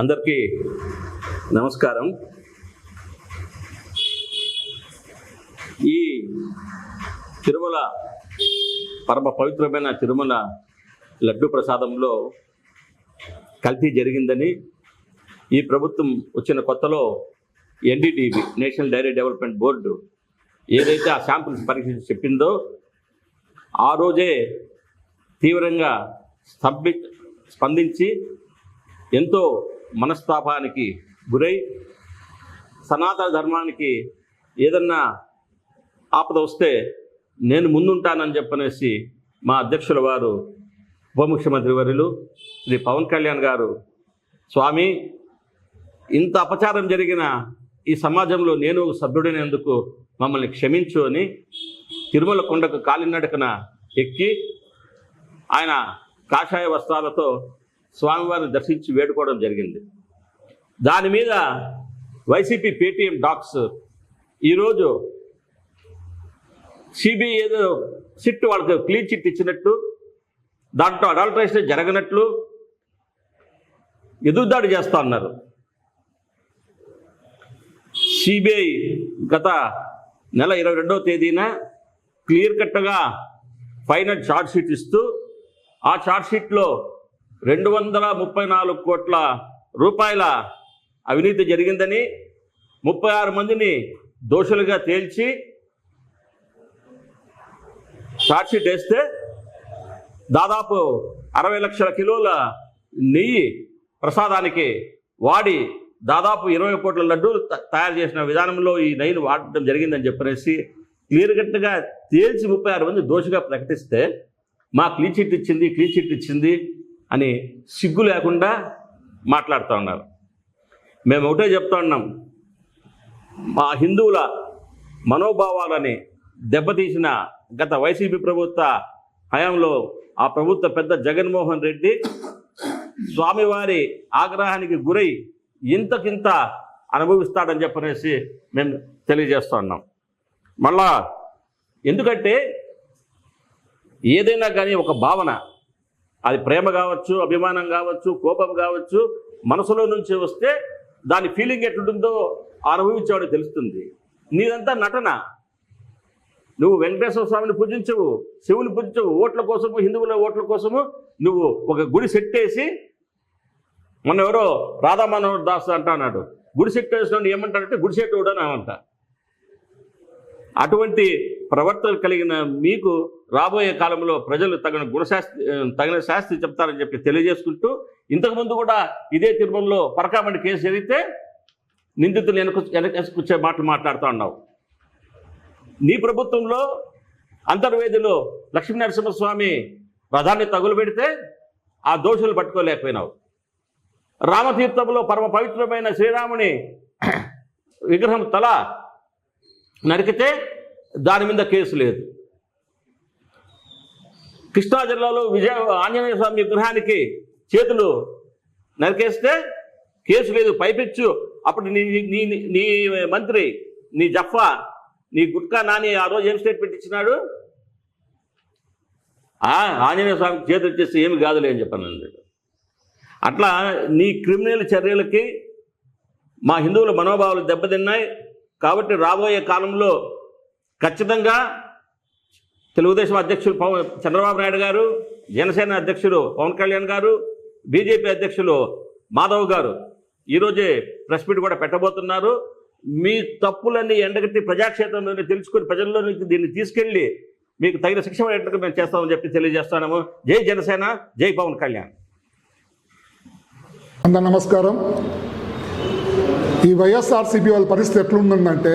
అందరికీ నమస్కారం. ఈ తిరుమల పరమ పవిత్రమైన తిరుమల లడ్డు ప్రసాదంలో కల్తీ జరిగిందని ఈ ప్రభుత్వం వచ్చిన కొత్తలో NDTV national dairy development board ఏదైతే ఆ శాంపుల్స్ పరీక్షించి చెప్పిందో ఆ రోజే తీవ్రంగా స్తంభి స్పందించి ఎంతో మనస్తాపానికి గురై సనాతన ధర్మానికి ఏదన్నా ఆపద వస్తే నేను ముందుంటానని చెప్పనేసి మా అధ్యక్షుల వారు ఉప ముఖ్యమంత్రి వర్యులు శ్రీ పవన్ కళ్యాణ్ గారు. స్వామి ఇంత అపచారం జరిగిన ఈ సమాజంలో నేను సభ్యుడైనందుకు మమ్మల్ని క్షమించు అని తిరుమల కొండకు కాలినడకన ఎక్కి ఆయన కాషాయ వస్త్రాలతో స్వామివారిని దర్శించి వేడుకోవడం జరిగింది. దాని మీద వైసీపీ పేటీఎం డాక్స్ ఈరోజు సిబిఐ ఏదో సిట్ వాళ్ళకి క్లీన్ చిట్ ఇచ్చినట్టు దాంట్లో అడల్ట్రేషన్ జరగనట్లు ఎదురుదాడి చేస్తా ఉన్నారు సిబిఐ గత నెల ఇరవై రెండవ తేదీన క్లియర్ కట్గా ఫైనల్ షార్ట్ షీట్ ఇస్తూ ఆ షార్ట్ షీట్లో రెండు వందల ముప్పై నాలుగు కోట్ల రూపాయల అవినీతి జరిగిందని ముప్పై ఆరు మందిని దోషులుగా తేల్చి షార్ట్షీట్ వేస్తే దాదాపు అరవై లక్షల కిలోల నెయ్యి ప్రసాదానికి వాడి దాదాపు ఇరవై కోట్ల లడ్డూలు తయారు చేసిన విధానంలో ఈ నెయ్యిని వాడటం జరిగిందని చెప్పేసి క్లియర్ కట్గా తేల్చి ముప్పై ఆరు మంది దోషిగా ప్రకటిస్తే మా క్లీన్ చిట్ ఇచ్చింది క్లీన్ చిట్ ఇచ్చింది. అని సిగ్గు లేకుండా మాట్లాడుతూ ఉన్నారు. మేము ఒకటే చెప్తా ఉన్నాం మా హిందువుల మనోభావాలని దెబ్బతీసిన గత వైసీపీ ప్రభుత్వ హయాంలో ఆ ప్రభుత్వ పెద్ద జగన్మోహన్ రెడ్డి స్వామివారి ఆగ్రహానికి గురై ఇంతకింత అనుభవిస్తాడని చెప్పనేసి మేము తెలియజేస్తూ ఉన్నాం. మళ్ళా ఎందుకంటే ఏదైనా కానీ ఒక భావన అది ప్రేమ కావచ్చు అభిమానం కావచ్చు కోపం కావచ్చు మనసులో నుంచి వస్తే దాని ఫీలింగ్ ఎట్లుంటుందో అనుభవించేవాడు తెలుస్తుంది. నీదంతా నటన. నువ్వు వెంకటేశ్వర స్వామిని పూజించవు శివుని పూజించవు ఓట్ల కోసము హిందువుల ఓట్ల కోసము నువ్వు ఒక గుడి సెట్ వేసి మొన్న ఎవరో రాధామనోహర్ దాస్ అంట అన్నాడు. గుడి సెట్ వేసిన ఏమంటాడంటే గుడి సెట్ అని అంట. అటువంటి ప్రవర్తన కలిగిన మీకు రాబోయే కాలంలో ప్రజలు తగిన గుణశాస్త్రి తగిన శాస్త్రి చెప్తారని చెప్పి తెలియజేసుకుంటూ ఇంతకుముందు కూడా ఇదే తిరుమలలో పరకాబండి కేసు జరిగితే నిందితులు వెనక వెనకేసుకొచ్చే మాటలు మాట్లాడుతూ ఉన్నావు. నీ ప్రభుత్వంలో అంతర్వేదిలో లక్ష్మీనరసింహస్వామి రథాన్ని తగులు పెడితే ఆ దోషులు పట్టుకోలేకపోయినావు. రామతీర్థంలో పరమ పవిత్రమైన శ్రీరాముని విగ్రహం తల నరికితే దాని మీద కేసు లేదు. కృష్ణా జిల్లాలో విజయ ఆంజనేయ స్వామి విగ్రహానికి చేతులు నరికేస్తే కేసు లేదు. పైపెచ్చు. అప్పుడు నీ నీ నీ- నీ మంత్రి నీ జఫా నీ గుట్కా నాని ఆ రోజు ఏం స్టేట్మెంట్ ఇచ్చినాడు? ఆంజనేయ స్వామికి చేతులు ఇచ్చేస్తే ఏమి కాదులే అని చెప్పాను అన్నాడు. అట్లా నీ క్రిమినల్ చర్యలకి మా హిందువుల మనోభావాలు దెబ్బతిన్నాయి. కాబట్టి రాబోయే కాలంలో ఖచ్చితంగా తెలుగుదేశం అధ్యక్షులు పవన్ చంద్రబాబు నాయుడు గారు జనసేన అధ్యక్షులు పవన్ కళ్యాణ్ గారు బీజేపీ అధ్యక్షులు మాధవ్ గారు ఈరోజే ప్రెస్ మీట్ కూడా పెట్టబోతున్నారు. మీ తప్పులన్నీ ఎండగట్టి ప్రజాక్షేత్రంలోనే తెలుసుకొని ప్రజల్లోనికి దీన్ని తీసుకెళ్ళి మీకు తగిన శిక్ష పడేట్టుగా మేము చేస్తామని చెప్పి తెలియజేస్తున్నాము. జై జనసేన జై పవన్ కళ్యాణ్. నమస్కారం. ఈ వైఎస్ఆర్సీపీ వాళ్ళ పరిస్థితి ఎట్లుందంటే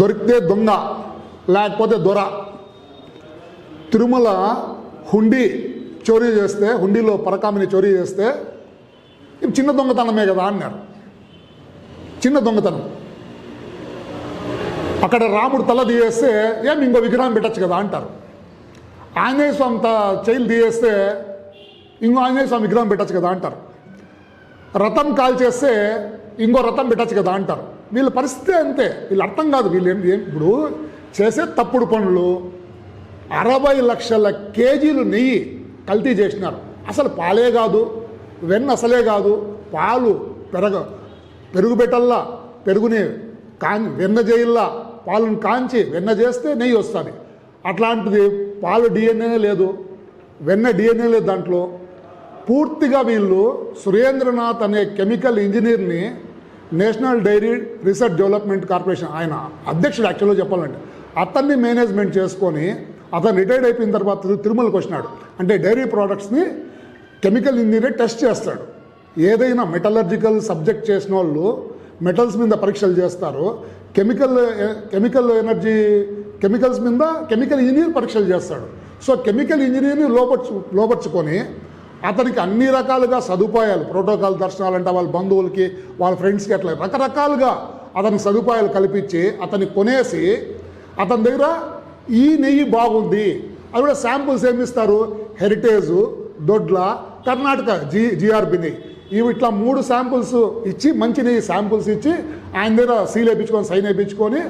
దొరికితే దొంగ లేకపోతే దొర. తిరుమల హుండీ చోరీ చేస్తే హుండీలో పరకామిని చోరీ చేస్తే ఇది చిన్న దొంగతనమే కదా అన్నారు. చిన్న దొంగతనం. అక్కడ రాముడు తల తీయేస్తే ఏం ఇంకో విగ్రహం పెట్టచ్చు కదా అంటారు. ఆంజనేయ స్వామి త చైలు తీయేస్తే ఇంకో ఆంజనేయ స్వామి విగ్రహం పెట్టచ్చు కదా అంటారు. రథం కాల్చేస్తే ఇంకో రథం పెట్టచ్చు కదా అంటారు. వీళ్ళ పరిస్థితి అంతే. వీళ్ళు అర్థం కాదు వీళ్ళు ఏం ఇప్పుడు చేసే తప్పుడు పనులు అరవై లక్షల కేజీలు నెయ్యి కల్తీ చేసినారు. అసలు పాలే కాదు వెన్న అసలే కాదు పాలు పెరగ పెరుగు పెట్టల్లా పెరుగుని కాన్ వెన్న చేయల్లా పాలను కాంచి వెన్న చేస్తే నెయ్యి వస్తుంది. అట్లాంటిది పాలు డిఎన్ఏ లేదు వెన్న డిఎన్ఏ లేదు దాంట్లో. పూర్తిగా వీళ్ళు సురేంద్రనాథ్ అనే chemical ఇంజనీర్ని national dairy research development corporation ఆయన అధ్యక్షుడు యాక్చువల్గా చెప్పాలంటే అతన్ని మేనేజ్మెంట్ చేసుకొని అతను రిటైర్డ్ అయిపోయిన తర్వాత తిరుమలకి తిరుమలకు వచ్చినాడు. అంటే డైరీ ప్రోడక్ట్స్ని కెమికల్ ఇంజనీర్ టెస్ట్ చేస్తాడు. ఏదైనా మెటలర్జికల్ సబ్జెక్ట్ చేసిన వాళ్ళు మెటల్స్ మీద పరీక్షలు చేస్తారు. కెమికల్ కెమికల్ ఎనర్జీ కెమికల్స్ మీద కెమికల్ ఇంజనీర్ పరీక్షలు చేస్తాడు. సో కెమికల్ ఇంజనీర్ని లోపర్చు లోపరుచుకొని అతనికి అన్ని రకాలుగా సదుపాయాలు ప్రోటోకాల్ దర్శనాలు అంటే వాళ్ళ బంధువులకి వాళ్ళ ఫ్రెండ్స్కి అట్లా రకరకాలుగా అతనికి సదుపాయాలు కల్పించి అతన్ని కొనేసి అతని దగ్గర ఈ నెయ్యి బాగుంది. అది కూడా శాంపుల్స్ ఏమి ఇస్తారు? Heritage Dodla Karnataka G GRB నెయ్యి. ఇవి ఇట్లా మూడు శాంపుల్స్ ఇచ్చి మంచి నెయ్యి శాంపుల్స్ ఇచ్చి ఆయన దగ్గర సీల్ వేయించుకొని సైన్ వేయించుకొని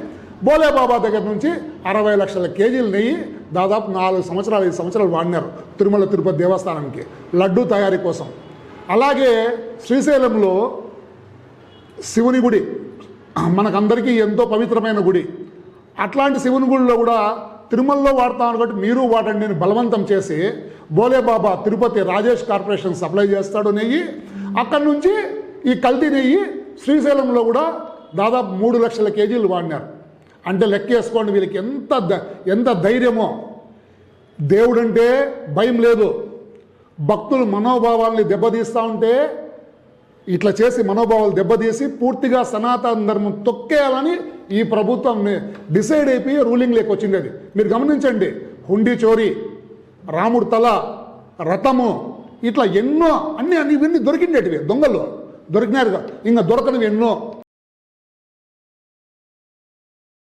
బోలే బాబా దగ్గర నుంచి అరవై లక్షల కేజీల నెయ్యి దాదాపు నాలుగు సంవత్సరాలు ఐదు సంవత్సరాలు వాడినారు తిరుమల తిరుపతి దేవస్థానానికి లడ్డు తయారీ కోసం. అలాగే శ్రీశైలంలో శివుని గుడి మనకందరికీ ఎంతో పవిత్రమైన గుడి. అట్లాంటి శివుని గుడిలో కూడా తిరుమలలో వాడతాం కాబట్టి మీరు వాడండి నేను బలవంతం చేసి బోలేబాబా తిరుపతి రాజేష్ కార్పొరేషన్ సప్లై చేస్తాడు నెయ్యి. అక్కడి నుంచి ఈ కల్తీ నెయ్యి శ్రీశైలంలో కూడా దాదాపు మూడు లక్షల కేజీలు వాడినారు. అంటే లెక్క వేసుకోండి వీళ్ళకి ఎంత ఎంత ధైర్యమో. దేవుడంటే భయం లేదు. భక్తులు మనోభావాల్ని దెబ్బతీస్తూ ఉంటే ఇట్లా చేసి మనోభావాలు దెబ్బతీసి పూర్తిగా సనాతన ధర్మం తొక్కేయాలని ఈ ప్రభుత్వం డిసైడ్ అయిపోయి రూలింగ్ లేక వచ్చిండేది మీరు గమనించండి. హుండీ చోరీ రాముడు తల రథము ఇట్లా ఎన్నో అన్ని అన్ని ఇవన్నీ దొరికిండేటివి దొంగలు. దొరికినారు ఇంకా దొరకనివి ఎన్నో.